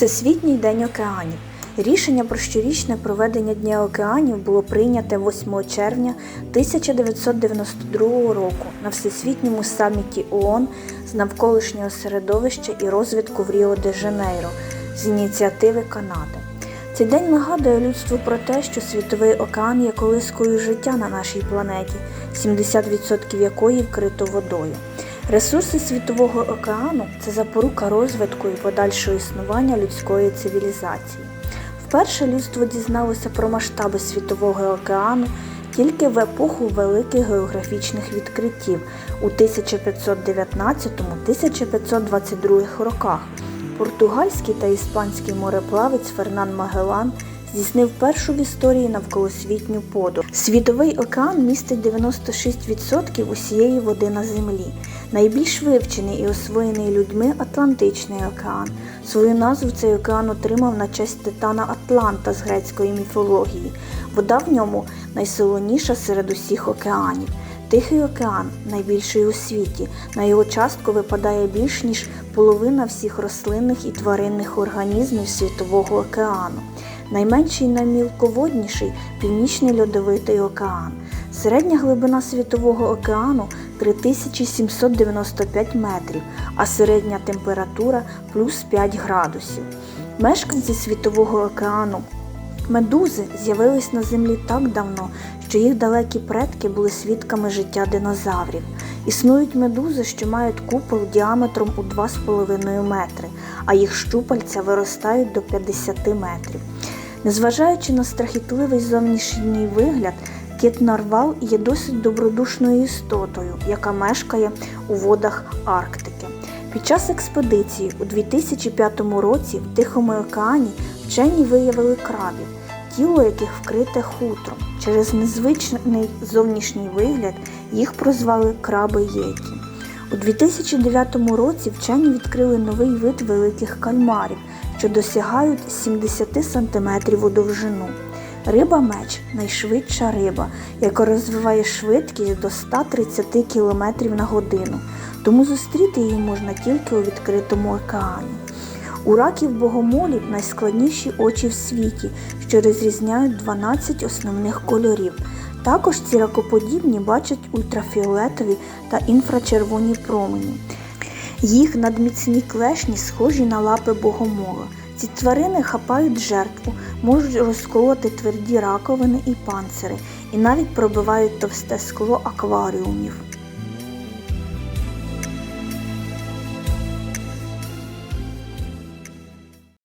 Всесвітній день океанів. Рішення про щорічне проведення Дня океанів було прийняте 8 червня 1992 року на Всесвітньому саміті ООН з навколишнього середовища і розвитку в Ріо-де-Жанейро з ініціативи Канади. Цей день нагадує людству про те, що світовий океан є колискою життя на нашій планеті, 70% якої вкрито водою. Ресурси світового океану це запорука розвитку і подальшого існування людської цивілізації. Вперше людство дізналося про масштаби світового океану тільки в епоху великих географічних відкриттів у 1519-1522 роках. Португальський та іспанський мореплавець Фернан Магелан здійснив першу в історії навколосвітню подорож. Світовий океан містить 96% усієї води на землі. Найбільш вивчений і освоєний людьми Атлантичний океан. Свою назву цей океан отримав на честь титана Атланта з грецької міфології. Вода в ньому найсолоніша серед усіх океанів. Тихий океан найбільший у світі. На його частку випадає більш ніж половина всіх рослинних і тваринних організмів Світового океану. Найменший і наймілководніший Північний льодовитий океан. Середня глибина Світового океану 3795 метрів, а середня температура плюс 5 градусів. Мешканці Світового океану медузи з'явились на землі так давно, що їх далекі предки були свідками життя динозаврів. Існують медузи, що мають купол діаметром у 2,5 метри, а їх щупальця виростають до 50 метрів. Незважаючи на страхітливий зовнішній вигляд, кит нарвал є досить добродушною істотою, яка мешкає у водах Арктики. Під час експедиції у 2005 році в Тихому океані вчені виявили крабів, тіло яких вкрите хутром. Через незвичний зовнішній вигляд їх прозвали краби Єті. У 2009 році вчені відкрили новий вид великих кальмарів, що досягають 70 см у довжину. Риба меч найшвидша риба, яка розвиває швидкість до 130 км на годину, тому зустріти її можна тільки у відкритому океані. У раків богомолів найскладніші очі в світі, що розрізняють 12 основних кольорів. Також ці ракоподібні бачать ультрафіолетові та інфрачервоні промені. Їх надміцні клешні схожі на лапи богомола. Ці тварини хапають жертву, можуть розколоти тверді раковини і панцири, і навіть пробивають товсте скло акваріумів.